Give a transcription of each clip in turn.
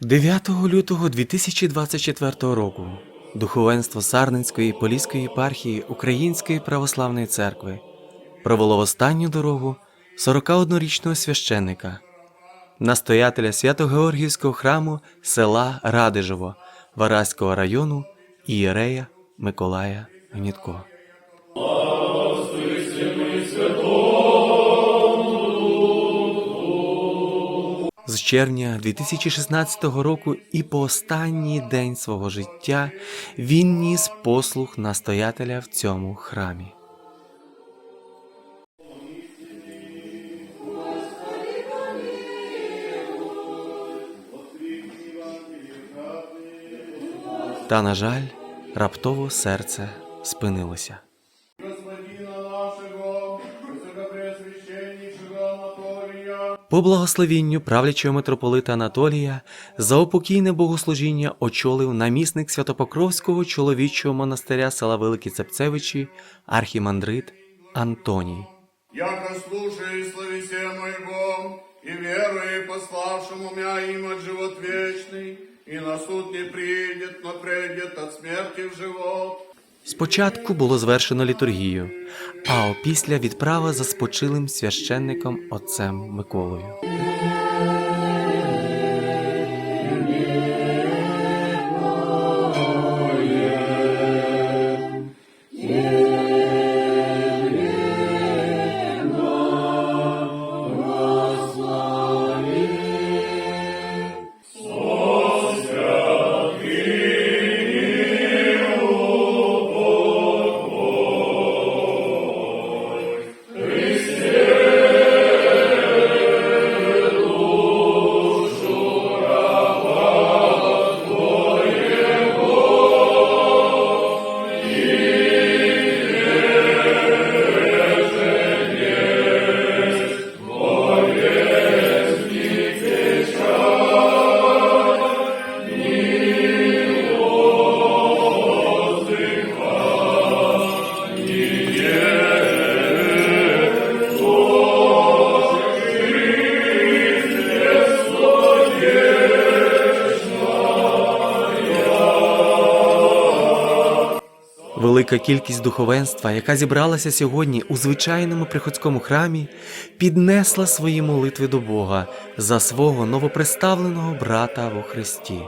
9 лютого 2024 року духовенство Сарненської Поліської єпархії Української православної церкви провело в останню дорогу 41-річного священника, настоятеля Свято-Георгіївського храму села Радижево Вараського району Ієрея Миколая Гнітко. З червня 2016 року і по останній день свого життя він ніс послуг настоятеля в цьому храмі. Та, на жаль, раптово серце спинилося. По благословінню правлячого митрополита Анатолія заупокійне богослужіння очолив намісник Святопокровського чоловічого монастиря села Великі Цепцевичі архімандрит Антоній. яко слушай словесе моего, и веруй пославшему мя им живот вечный, и на суд не придет, но придет от смерти в живот. Спочатку було звершено літургію, а опісля відправа за спочилим священником отцем Миколою. Велика кількість духовенства, яка зібралася сьогодні у звичайному приходському храмі, піднесла свої молитви до Бога за свого новоприставленого брата во Христі.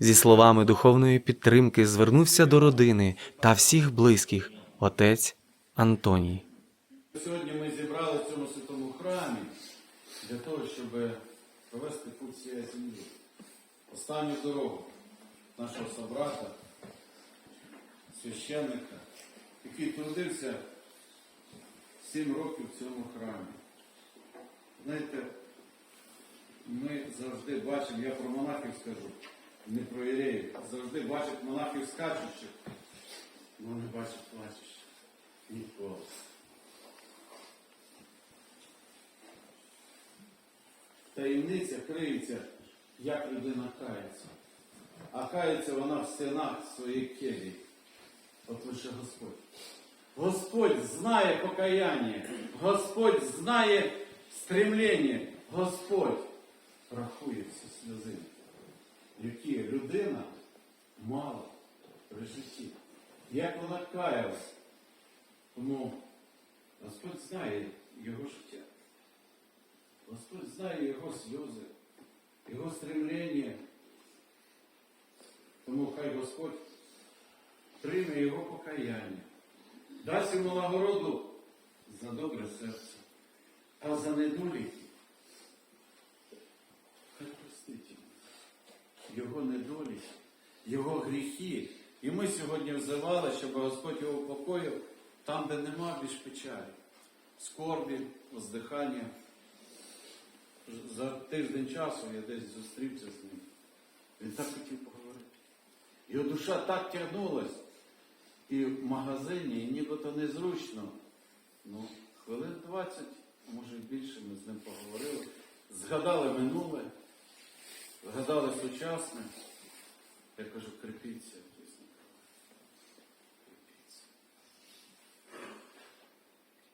Зі словами духовної підтримки звернувся до родини та всіх близьких отець Антоній. Сьогодні ми зібрали в цьому святому храмі для того, щоб провести путь цієї землі. Останню дорогу нашого собрата, священника, який трудився сім років в цьому храмі. Знаєте, ми завжди бачимо, я про монахів скажу, не про іреїв, завжди бачать монахів скачучих, але не бачать плачучих. Ніколи. таємниця криється, як людина кається. А кається вона в стінах своїх келій. От лише Господь. Господь знає покаяння, Господь знає стремлення, Господь рахує всі сльози, які людина мала при житті. Як вона каялась. Тому Господь знає його життя. Господь знає його сльози, його стремлення. Тому хай Господь прийме його покаяння, дасть йому нагороду за добре серце, а за недоліки. Хай простить його недоліки, його гріхи. І ми сьогодні взивали, щоб Господь його упокоїв там, де нема більш печалі, скорбі, воздихання за тиждень часу я десь зустрівся з ним. Він так хотів поговорити. Його душа так тягнулась. І в магазині, і нібито незручно. Ну, хвилин 20, може і більше, ми з ним поговорили. Згадали минуле, згадали сучасне. Я кажу, крепіться.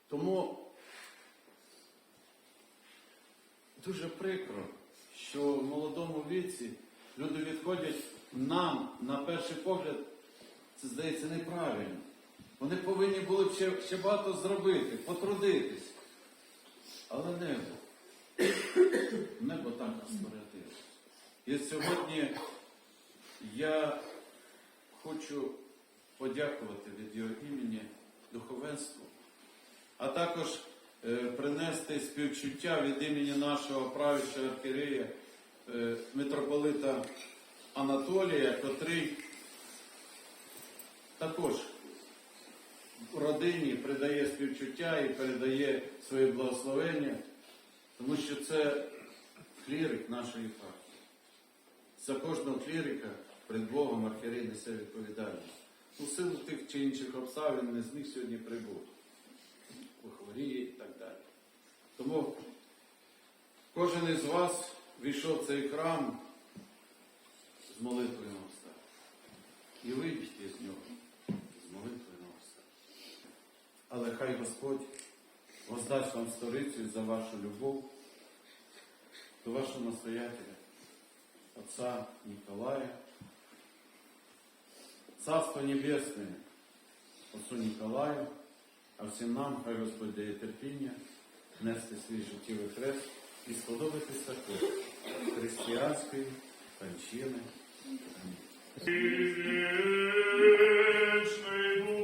Тому дуже прикро, що в молодому віці люди відходять нам, на перший погляд, це здається неправильно. Вони повинні були б ще, ще багато зробити, потрудитись. Але небо, небо так розпорядилось. І сьогодні я хочу подякувати від його імені духовенству, а також принести співчуття від імені нашого правильного архієрея е, митрополита Анатолія, котрий також в родині придає співчуття і передає своє благословення, тому що це клірик нашої єпархії. За кожного клірика перед Богом архієрей несе відповідальність. У силу тих чи інших обставин не зміг сьогодні прибути. Хворіє і так далі. Тому кожен із вас війшов в цей храм з молитвою на устах. І вийдіть із нього з молитвою на устах. Але хай Господь воздасть вам сторицю за вашу любов до вашого настоятеля, отца Николая, Царство Небесное, Отцу Николаю, а всім нам, хай Господь дає терпіння, нести свій життєвий хрест і сподобатись також християнської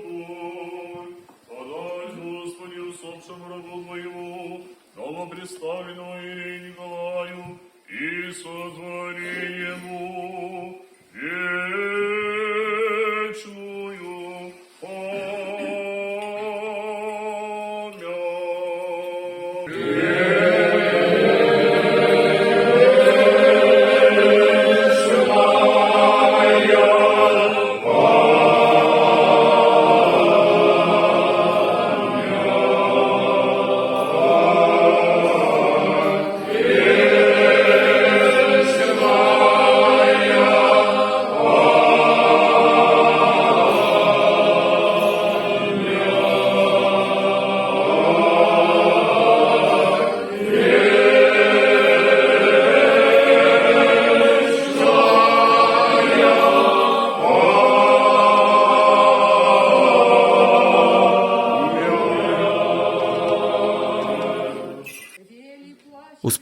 Богой, подай, Господи, усопшему рабу Твоему, новоприставленному Ирии Николаю, и сотвори ему вечную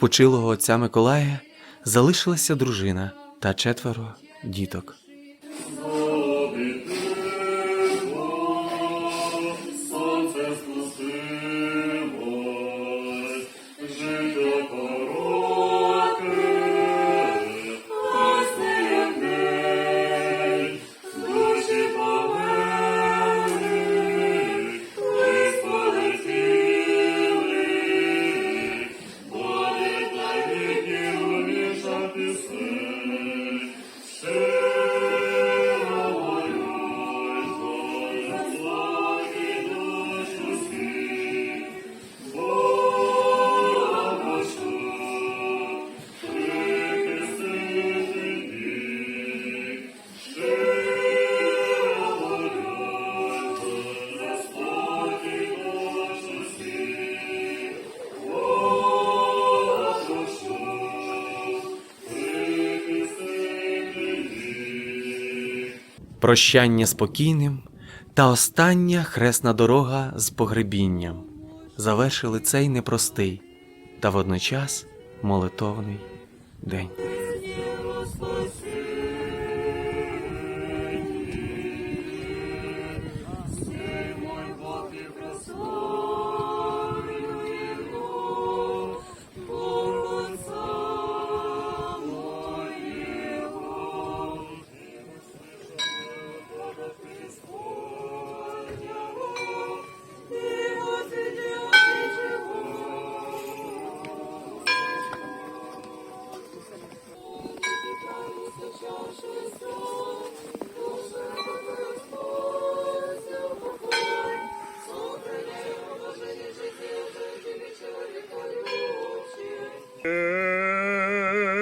спочилого отця Миколая залишилася дружина та четверо діток. Прощання спокійним та остання хресна дорога з погребінням завершили цей непростий та водночас молитовний день.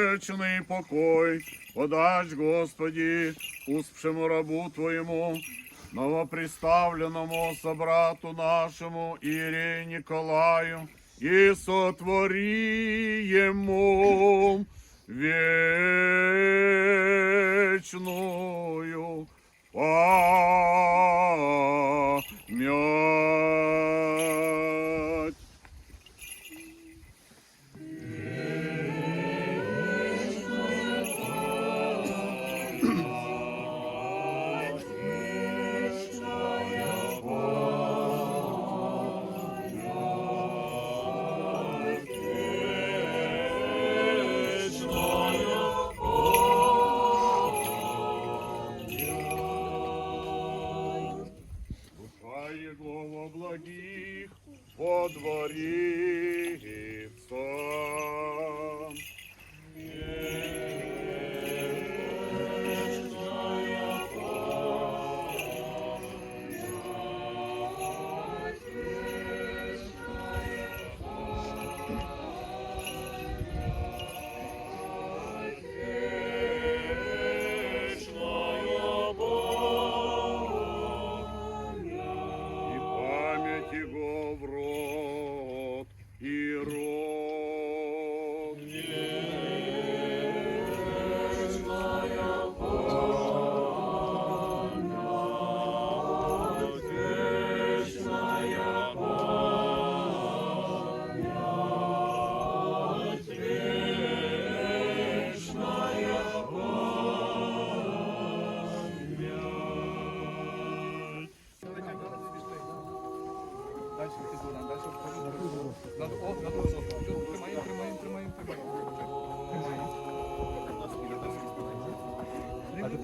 Вечный покой подач, Господи, успшему рабу Твоему, новоприставленному собрату нашему Иерею Николаю, и сотвори ему вечную память.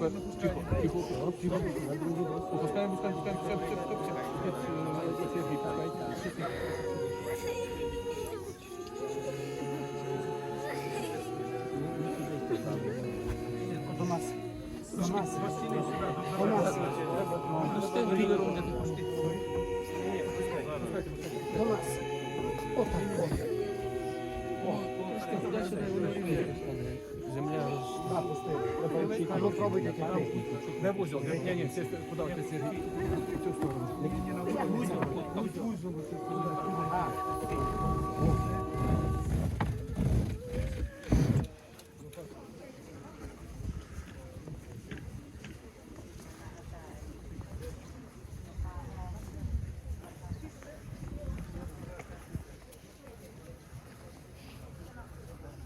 super. Cicho, cicho, cicho. Puszczałem, puszczałem, puszczałem. Przep, przep, przep, przep. Do masy. Do masy. Do masy. Do masy. O tak, o. O, to jest to, co da się пусти. А ну пробуйте тягти. Де вузол? Ні, ні, все, куди ти Сергій? В цю сторону. А.